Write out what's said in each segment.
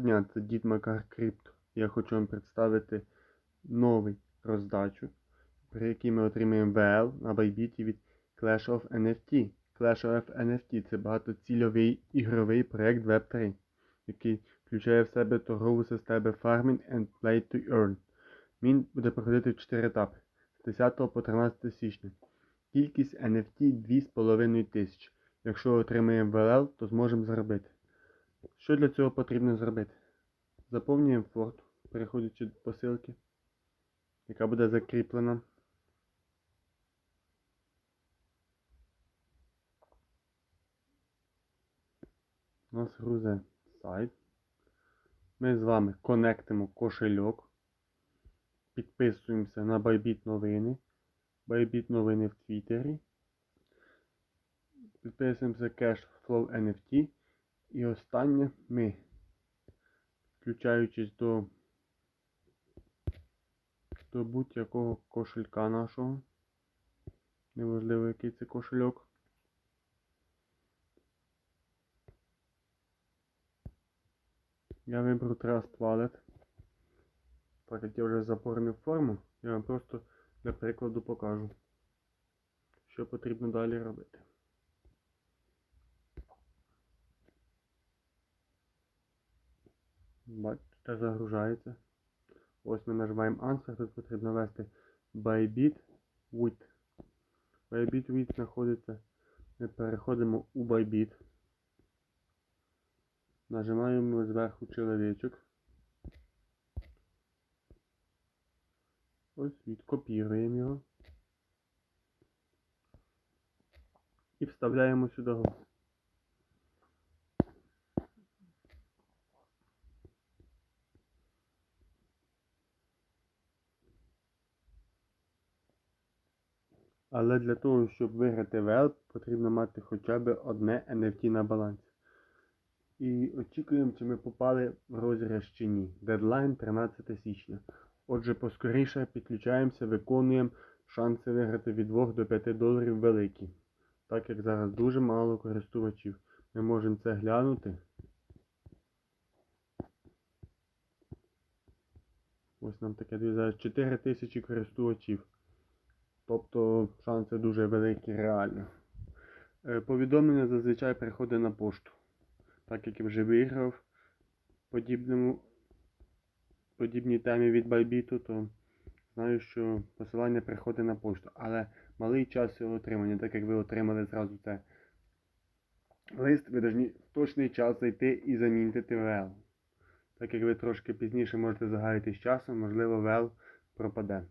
дня, це Дід Макар Крипто. Я хочу вам представити новий роздачу, при якій ми отримаємо VL на Bybit від Clash of NFT. Clash of NFT це багатоцільовий ігровий проект Web3, який включає в себе торгову систему Farming and Play to Earn. Він буде проходити в 4 етапи з 10 по 13 січня. Кількість NFT 2,5 тисяч. Якщо отримаємо VL, то зможемо заробити. Що для цього потрібно зробити? Заповнюємо форт, переходячи до посилки, яка буде закріплена. У нас грузе сайт. Ми з вами конектимо кошельок. Підписуємося на Bybit новини. Bybit новини в Твіттері. Підписуємося Cashflow NFT. І останнє ми, включаючись до, до будь-якого кошелька нашого. Неважливо, який це кошельок. Я вибрав Trust Wallet. Так як я вже заповнив форму, я вам просто для прикладу покажу, що потрібно далі робити. Бачите, загружається. Ось ми нажимаємо Answer, тут потрібно ввести Bybit with. Bybit with знаходиться. Ми переходимо у Bybit. Нажимаємо зверху чоловічок. Ось відкопіруємо його. І вставляємо сюди. Але для того, щоб виграти VL, потрібно мати хоча б одне NFT на балансі. І очікуємо, чи ми попали в розіграш чи ні. Дедлайн 13 січня. Отже, поскоріше підключаємося, виконуємо шанси виграти від 2 до 5 доларів великі. Так як зараз дуже мало користувачів. Ми можемо це глянути. Ось нам таке дивіться, зараз 4 тисячі користувачів. Тобто шанси дуже великі реально. Е, Повідомлення зазвичай приходить на пошту. Так як я вже виграв подібному, подібній темі від Байбіту, то знаю, що посилання приходить на пошту. Але малий час його отримання, так як ви отримали зразу це лист, ви повинні в точний час зайти і замінити ВЛ. Так як ви трошки пізніше можете загаяти з часом, можливо, ВЛ пропаде.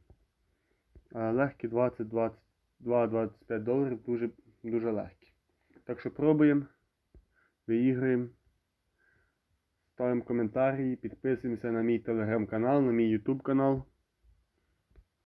А легкі 20-22-25 доларів дуже, дуже легкі. Так що пробуємо, виіграємо, ставимо коментарі, підписуємося на мій телеграм-канал, на мій ютуб канал.